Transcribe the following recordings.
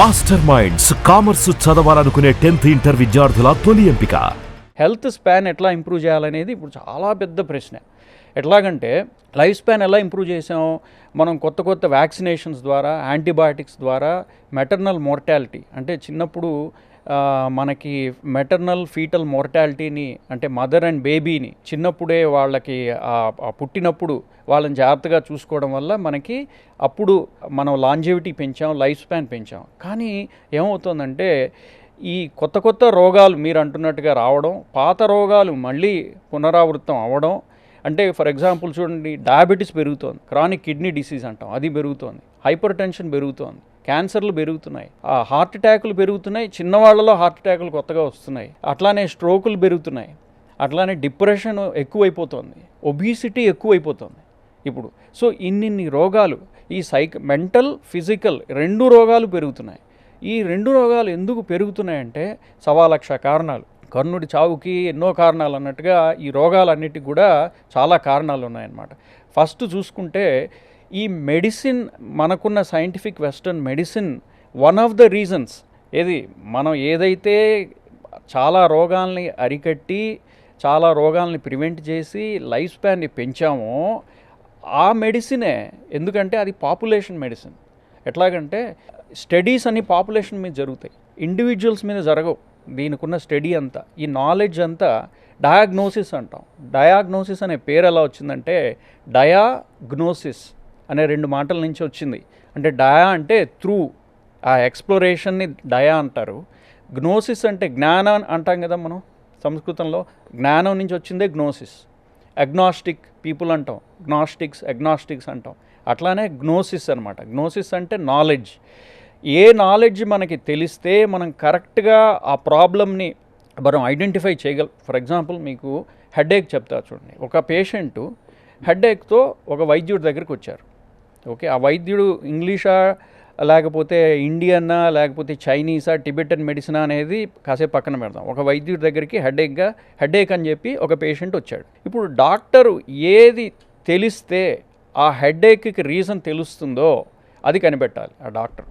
Master minds commerce చదవాలనుకునే tenth inter విద్యార్థుల తొలి ఎంపిక. హెల్త్ స్పాన్ ఎట్లా ఇంప్రూవ్ చేయాలనేది ఇప్పుడు చాలా పెద్ద ప్రశ్న. ఎట్లాగంటే లైఫ్ స్పాన్ ఎలా ఇంప్రూవ్ చేసాం? మనం కొత్త కొత్త వ్యాక్సినేషన్స్ ద్వారా యాంటీబయాటిక్స్ ద్వారా మెటర్నల్ మోర్టాలిటీ అంటే చిన్నప్పుడు మనకి మెటర్నల్ ఫీటల్ మోర్టాలిటీని అంటే మదర్ అండ్ బేబీని చిన్నప్పుడే వాళ్ళకి పుట్టినప్పుడు వాళ్ళని జాగ్రత్తగా చూసుకోవడం వల్ల మనకి అప్పుడు మనం లాంజివిటీ పెంచాం లైఫ్ స్పాన్ పెంచాం. కానీ ఏమవుతుందంటే ఈ కొత్త కొత్త రోగాలు మీరు అంటున్నట్టుగా రావడం పాత రోగాలు మళ్ళీ పునరావృతం అవ్వడం అంటే ఫర్ ఎగ్జాంపుల్ చూడండి డయాబెటీస్ పెరుగుతోంది క్రానిక్ కిడ్నీ డిసీజ్ అంటాం అది పెరుగుతోంది హైపర్ టెన్షన్ పెరుగుతోంది. క్యాన్సర్లు పెరుగుతున్నాయి. ఆ హార్ట్ అటాకులు పెరుగుతున్నాయి. చిన్నవాళ్ళలో హార్ట్ అటాకులు కొత్తగా వస్తున్నాయి. అట్లానే స్ట్రోకులు పెరుగుతున్నాయి. అట్లానే డిప్రెషన్ ఎక్కువైపోతుంది. ఒబీసిటీ ఎక్కువైపోతుంది. ఇప్పుడు సో ఇన్నిన్ని రోగాలు ఈ సైక్ మెంటల్ ఫిజికల్ రెండు రోగాలు పెరుగుతున్నాయి. ఈ రెండు రోగాలు ఎందుకు పెరుగుతున్నాయంటే సవా లక్ష కారణాలు. కర్ణుడి చావుకి ఎన్నో కారణాలు అన్నట్టుగా ఈ రోగాలన్నిటికి కూడా చాలా కారణాలు ఉన్నాయన్నమాట. ఫస్ట్ చూసుకుంటే ఈ మెడిసిన్ మనకున్న scientific western medicine one of the reasons. ఏది? మనం ఏదైతే చాలా రోగాల్ని అరికట్టి చాలా రోగాల్ని ప్రివెంట్ చేసి లైఫ్ స్పాన్ని పెంచామో ఆ మెడిసినే ఎందుకంటే అది పాపులేషన్ మెడిసిన్. ఎట్లాగంటే స్టడీస్ అన్ని పాపులేషన్ మీద జరుగుతాయి. ఇండివిజువల్స్ మీద జరగవు. దీనికున్న స్టడీ అంతా ఈ నాలెడ్జ్ అంతా డయాగ్నోసిస్ అంటాం. డయాగ్నోసిస్ అనే పేరు ఎలా వచ్చిందంటే డయాగ్నోసిస్. అనే రెండు మాటల నుంచి వచ్చింది. అంటే డయా అంటే త్రూ. ఆ ఎక్స్ప్లోరేషన్ని డయా అంటారు. గ్నోసిస్ అంటే జ్ఞానం అంటాం కదా మనం సంస్కృతంలో. జ్ఞానం నుంచి వచ్చిందే గ్నోసిస్. అగ్నాస్టిక్ పీపుల్ అంటాం. గ్నాస్టిక్స్ అగ్నాస్టిక్స్ అంటాం. అట్లానే గ్నోసిస్ అనమాట గ్నోసిస్ అంటే నాలెడ్జ్. ఏ నాలెడ్జ్ మనకి తెలిస్తే మనం కరెక్ట్గా ఆ ప్రాబ్లమ్ని మనం ఐడెంటిఫై చేయగల ఫర్ ఎగ్జాంపుల్ మీకు హెడేక్ చెప్తా చూడండి. ఒక పేషెంటు హెడేక్తో ఒక వైద్యుడి దగ్గరికి వచ్చారు. ఓకే? ఆ వైద్యుడు ఇంగ్లీషా లేకపోతే ఇండియన్నా లేకపోతే చైనీసా టిబెటన్ మెడిసినా అనేది కాసేపు పక్కన పెడదాం. ఒక వైద్యుడి దగ్గరికి హెడేక్గా హెడేక్ అని చెప్పి ఒక పేషెంట్ వచ్చాడు. ఇప్పుడు డాక్టరు ఏది తెలిస్తే ఆ హెడేక్కి రీజన్ తెలుస్తుందో అది కనిపెట్టాలి ఆ డాక్టర్.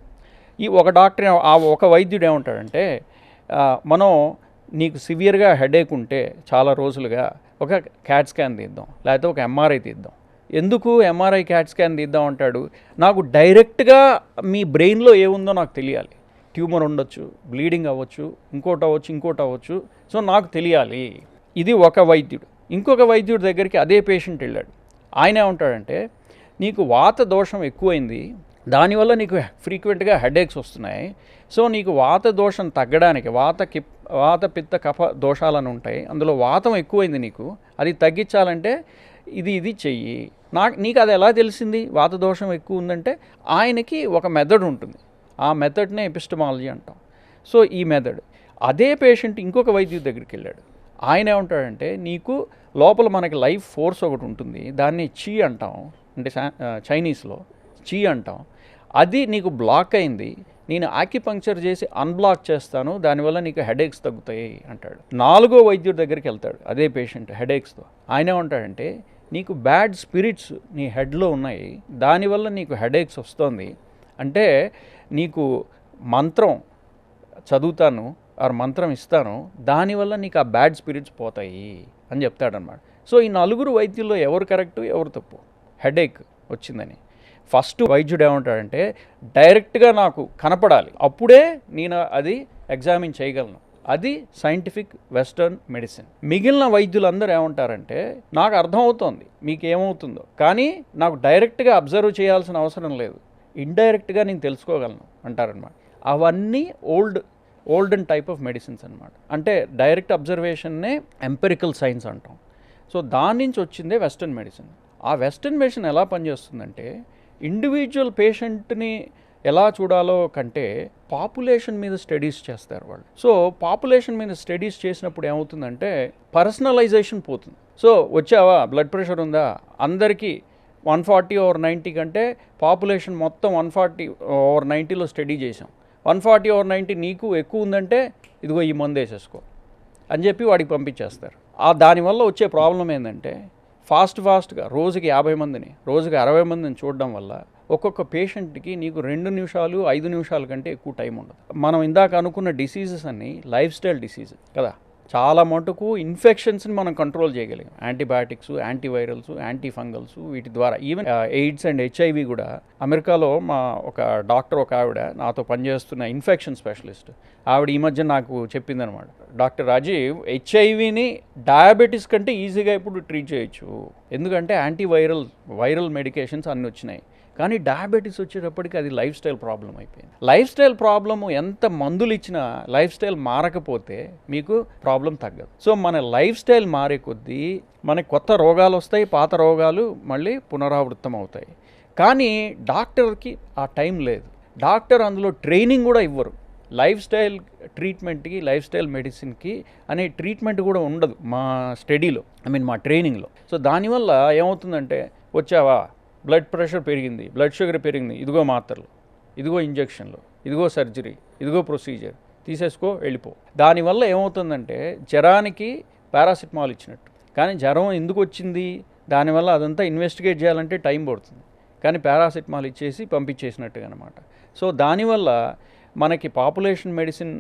ఈ ఒక డాక్టర్ ఆ ఒక వైద్యుడు ఏమంటాడంటే మనం నీకు సివియర్గా హెడేక్ ఉంటే చాలా రోజులుగా ఒక క్యాట్ స్కాన్ తీద్దాం లేకపోతే ఒక ఎంఆర్ఐ తీద్దాం. ఎందుకు ఎంఆర్ఐ క్యాట్ స్కాన్ తీద్దాం అంటాడు? నాకు డైరెక్ట్గా మీ బ్రెయిన్లో ఏముందో నాకు తెలియాలి. ట్యూమర్ ఉండొచ్చు బ్లీడింగ్ అవ్వచ్చు ఇంకోటి అవ్వచ్చు ఇంకోటి అవ్వచ్చు. సో నాకు తెలియాలి. ఇది ఒక వైద్యుడు. ఇంకొక వైద్యుడి దగ్గరికి అదే పేషెంట్ వెళ్ళాడు. ఆయన ఏమంటాడంటే నీకు వాత దోషం ఎక్కువైంది. దానివల్ల నీకు ఫ్రీక్వెంట్గా హెడేక్స్ వస్తున్నాయి. సో నీకు వాత దోషం తగ్గడానికి వాత కి వాత పిత్త కఫ దోషాలను ఉంటాయి అందులో వాతం ఎక్కువైంది నీకు. అది తగ్గించాలంటే ఇది ఇది చెయ్యి. నాకు నీకు అది ఎలా తెలిసింది? వాత దోషం ఎక్కువ ఉందంటే ఆయనకి ఒక మెథడ్ ఉంటుంది. ఆ మెథడ్నే ఎపిస్టమాలజీ అంటాం. సో ఈ మెథడ్. అదే పేషెంట్ ఇంకొక వైద్యుడి దగ్గరికి వెళ్ళాడు. ఆయన ఏమంటాడంటే నీకు లోపల మనకి లైఫ్ ఫోర్స్ ఒకటి ఉంటుంది. దాన్ని చీ అంటాం. అంటే సా- చైనీస్లో చీ అంటాం. అది నీకు బ్లాక్ అయింది. నేను ఆక్యుపంక్చర్ చేసి అన్బ్లాక్ చేస్తాను. దానివల్ల నీకు హెడేక్స్ తగ్గుతాయి అంటాడు. నాలుగో వైద్యుడి దగ్గరికి వెళ్తాడు. అదే పేషెంట్ హెడేక్స్తో. ఆయన ఏమంటాడంటే నీకు బ్యాడ్ స్పిరిట్స్ నీ హెడ్లో ఉన్నాయి దానివల్ల నీకు హెడేక్స్ వస్తుంది. అంటే నీకు మంత్రం చదువుతాను ఆ మంత్రం ఇస్తాను దానివల్ల నీకు ఆ బ్యాడ్ స్పిరిట్స్ పోతాయి అని చెప్తాడనమాట సో ఈ నలుగురు వైద్యుల్లో ఎవరు కరెక్ట్ ఎవరు తప్పు? హెడేక్ వచ్చిందని. ఫస్ట్ వైద్యుడు ఏమంటాడంటే డైరెక్ట్గా నాకు కనపడాలి. అప్పుడే నేను అది ఎగ్జామిన్ చేయగలను. అది సైంటిఫిక్ వెస్టర్న్ మెడిసిన్. మిగిలిన వైద్యులందరూ ఏమంటారంటే నాకు అర్థమవుతోంది మీకు ఏమవుతుందో కానీ నాకు డైరెక్ట్గా అబ్జర్వ్ చేయాల్సిన అవసరం లేదు. ఇండైరెక్ట్గా నేను తెలుసుకోగలను అంటారనమాట. అవన్నీ old olden type of medicines అనమాట అంటే డైరెక్ట్ అబ్జర్వేషన్నే ఎంపెరికల్ సైన్స్ అంటాం. సో దాని నుంచి వచ్చిందే వెస్టర్న్ మెడిసిన్. ఆ వెస్టర్న్ మెడిసిన్ ఎలా పనిచేస్తుందంటే ఇండివిజువల్ పేషెంట్ని ఎలా చూడాలో కంటే పాపులేషన్ మీద స్టడీస్ చేస్తారు వాళ్ళు. సో పాపులేషన్ మీద స్టడీస్ చేసినప్పుడు ఏమవుతుందంటే పర్సనలైజేషన్ పోతుంది. సో వచ్చావా? బ్లడ్ ప్రెషర్ ఉందా? అందరికీ వన్ ఫార్టీ ఓవర్ నైంటీ కంటే పాపులేషన్ మొత్తం వన్ ఫార్టీ ఓవర్ నైంటీలో స్టడీ చేసాం వన్ ఫార్టీ ఓవర్ నైంటీ నీకు ఎక్కువ ఉందంటే ఇదిగో ఈ మందు వేసేసుకో అని చెప్పి వాడికి పంపించేస్తారు. ఆ దానివల్ల వచ్చే ప్రాబ్లం ఏంటంటే ఫాస్ట్ ఫాస్ట్గా రోజుకి యాభై మందిని రోజుకి అరవై మందిని చూడడం వల్ల ఒక్కొక్క పేషెంట్కి నీకు రెండు నిమిషాలు ఐదు నిమిషాల కంటే ఎక్కువ టైం ఉండదు. మనం ఇందాక అనుకున్న డిసీజెస్ అన్ని లైఫ్ స్టైల్ డిసీజ్ కదా? చాలా మటుకు ఇన్ఫెక్షన్స్ని మనం కంట్రోల్ చేయగలిగాం. యాంటీబయాటిక్స్ యాంటీవైరల్స్ యాంటీ ఫంగల్స్ వీటి ద్వారా. ఈవెన్ ఎయిడ్స్ అండ్ హెచ్ఐవి కూడా అమెరికాలో మా ఒక డాక్టర్ ఒక ఆవిడ నాతో పనిచేస్తున్న ఇన్ఫెక్షన్ స్పెషలిస్ట్. ఆవిడ ఈ మధ్య నాకు చెప్పిందనమాట డాక్టర్ రాజీవ్ హెచ్ఐవిని డయాబెటీస్ కంటే ఈజీగా ఇప్పుడు ట్రీట్ చేయొచ్చు. ఎందుకంటే యాంటీవైరల్ వైరల్ మెడికేషన్స్ అన్నీ వచ్చినాయి. కానీ డయాబెటీస్ వచ్చేటప్పటికి అది లైఫ్ స్టైల్ ప్రాబ్లం అయిపోయింది. లైఫ్ స్టైల్ ప్రాబ్లము ఎంత మందులు ఇచ్చినా లైఫ్ స్టైల్ మారకపోతే మీకు ప్రాబ్లం తగ్గదు. సో మన లైఫ్ స్టైల్ మారే కొద్దీ మనకి కొత్త రోగాలు వస్తాయి పాత రోగాలు మళ్ళీ పునరావృతం అవుతాయి. కానీ డాక్టర్కి ఆ టైం లేదు. డాక్టర్ అందులో ట్రైనింగ్ కూడా ఇవ్వరు. లైఫ్ స్టైల్ ట్రీట్మెంట్కి లైఫ్ స్టైల్ మెడిసిన్కి అనే ట్రీట్మెంట్ కూడా ఉండదు మా స్టడీలో ఐ మీన్ మా ట్రైనింగ్లో సో దానివల్ల ఏమవుతుందంటే వచ్చావా? బ్లడ్ ప్రెషర్ పెరిగింది బ్లడ్ షుగర్ పెరిగింది. ఇదిగో మాత్రలు ఇదిగో ఇంజక్షన్లు ఇదిగో సర్జరీ ఇదిగో ప్రొసీజర్ తీసేసుకో వెళ్ళిపో. దానివల్ల ఏమవుతుందంటే జ్వరానికి పారాసిటమాల్ ఇచ్చినట్టు. కానీ జ్వరం ఎందుకు వచ్చింది? దానివల్ల అదంతా ఇన్వెస్టిగేట్ చేయాలంటే టైం పడుతుంది. కానీ పారాసిటమాల్ ఇచ్చేసి పంపించేసినట్టుగా అనమాట సో దానివల్ల మనకి పాపులేషన్ మెడిసిన్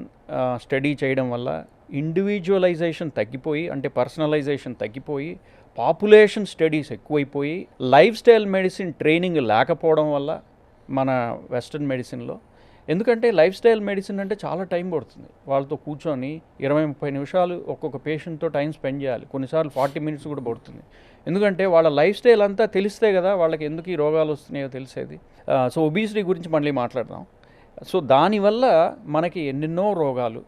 స్టడీ చేయడం వల్ల ఇండివిజువలైజేషన్ తగ్గిపోయి అంటే పర్సనలైజేషన్ తగ్గిపోయి పాపులేషన్ స్టడీస్ ఎక్కువైపోయి లైఫ్ స్టైల్ మెడిసిన్ ట్రైనింగ్ లేకపోవడం వల్ల మన వెస్ట్రన్ మెడిసిన్లో. ఎందుకంటే లైఫ్ స్టైల్ మెడిసిన్ అంటే చాలా టైం పడుతుంది. వాళ్ళతో కూర్చొని ఇరవై ముప్పై నిమిషాలు ఒక్కొక్క పేషెంట్తో టైం స్పెండ్ చేయాలి. కొన్నిసార్లు ఫార్టీ మినిట్స్ కూడా పడుతుంది. ఎందుకంటే వాళ్ళ లైఫ్ స్టైల్ అంతా తెలిస్తే కదా వాళ్ళకి ఎందుకు ఈ రోగాలు వస్తున్నాయో తెలిసేది. సో ఒబీసిటీ గురించి మళ్ళీ మాట్లాడదాం. సో దానివల్ల మనకి ఎన్నెన్నో రోగాలు.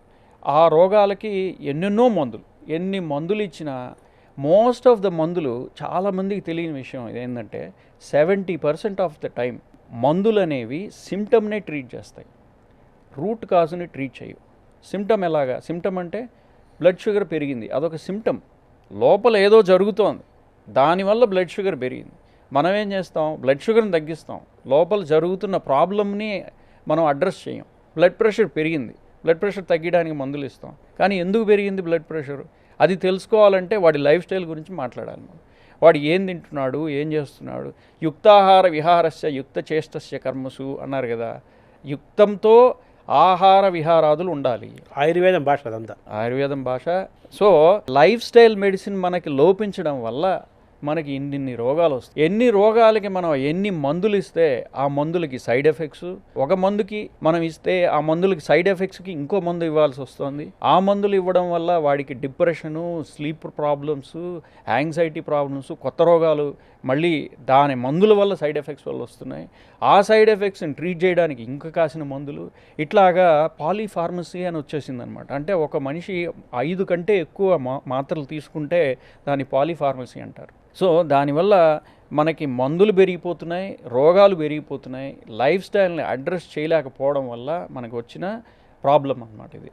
ఆ రోగాలకి ఎన్నెన్నో మందులు. ఎన్ని మందులు ఇచ్చినా మోస్ట్ ఆఫ్ ద మందులు చాలామందికి తెలియని విషయం ఏంటంటే seventy percent of the time మందులు అనేవి సిమ్టమ్నే ట్రీట్ చేస్తాయి. రూట్ కాజ్ని ట్రీట్ చేయవు. సిమ్టమ్ ఎలాగా? సిమ్టమ్ అంటే బ్లడ్ షుగర్ పెరిగింది. అదొక సిమ్టమ్ లోపల ఏదో జరుగుతోంది. దానివల్ల బ్లడ్ షుగర్ పెరిగింది. మనం ఏం చేస్తాం? బ్లడ్ షుగర్ని తగ్గిస్తాం. లోపల జరుగుతున్న ప్రాబ్లమ్ని మనం అడ్రస్ చేయం. బ్లడ్ ప్రెషర్ పెరిగింది. బ్లడ్ ప్రెషర్ తగ్గడానికి మందులు ఇస్తాం. కానీ ఎందుకు పెరిగింది బ్లడ్ ప్రెషర్? అది తెలుసుకోవాలంటే వాడి లైఫ్ స్టైల్ గురించి మాట్లాడాలి మనం. వాడు ఏం తింటున్నాడు ఏం చేస్తున్నాడు యుక్తాహార విహారస్య యుక్త చేష్టస్య కర్మసు అన్నారు కదా. యుక్తంతో ఆహార విహారాదులు ఉండాలి. ఆయుర్వేదం భాష అదంతా. ఆయుర్వేదం భాష. సో లైఫ్ స్టైల్ మెడిసిన్ మనకి లోపించడం వల్ల మనకి ఇన్నిన్ని రోగాలు వస్తాయి. ఎన్ని రోగాలకి మనం ఎన్ని మందులు ఇస్తే ఆ మందులకి సైడ్ ఎఫెక్ట్స్? ఒక మందుకి మనం ఇస్తే ఆ మందులకి సైడ్ ఎఫెక్ట్స్కి ఇంకో మందు ఇవ్వాల్సి వస్తుంది. ఆ మందులు ఇవ్వడం వల్ల వాడికి depression sleep problems anxiety problems కొత్త రోగాలు మళ్ళీ దాని మందుల వల్ల సైడ్ ఎఫెక్ట్స్ వల్ల వస్తున్నాయి. ఆ సైడ్ ఎఫెక్ట్స్ని ట్రీట్ చేయడానికి ఇంకా కాసిన మందులు. ఇట్లాగా పాలీఫార్మసీ అని వచ్చేసింది అనమాట అంటే ఒక మనిషి ఐదు కంటే ఎక్కువ మా మాత్రలు తీసుకుంటే దాన్ని పాలీఫార్మసీ అంటారు. సో దానివల్ల మనకి మందులు పెరిగిపోతున్నాయి రోగాలు పెరిగిపోతున్నాయి లైఫ్ స్టైల్ని అడ్రస్ చేయలేకపోవడం వల్ల మనకు వచ్చిన ప్రాబ్లం అన్నమాట ఇది.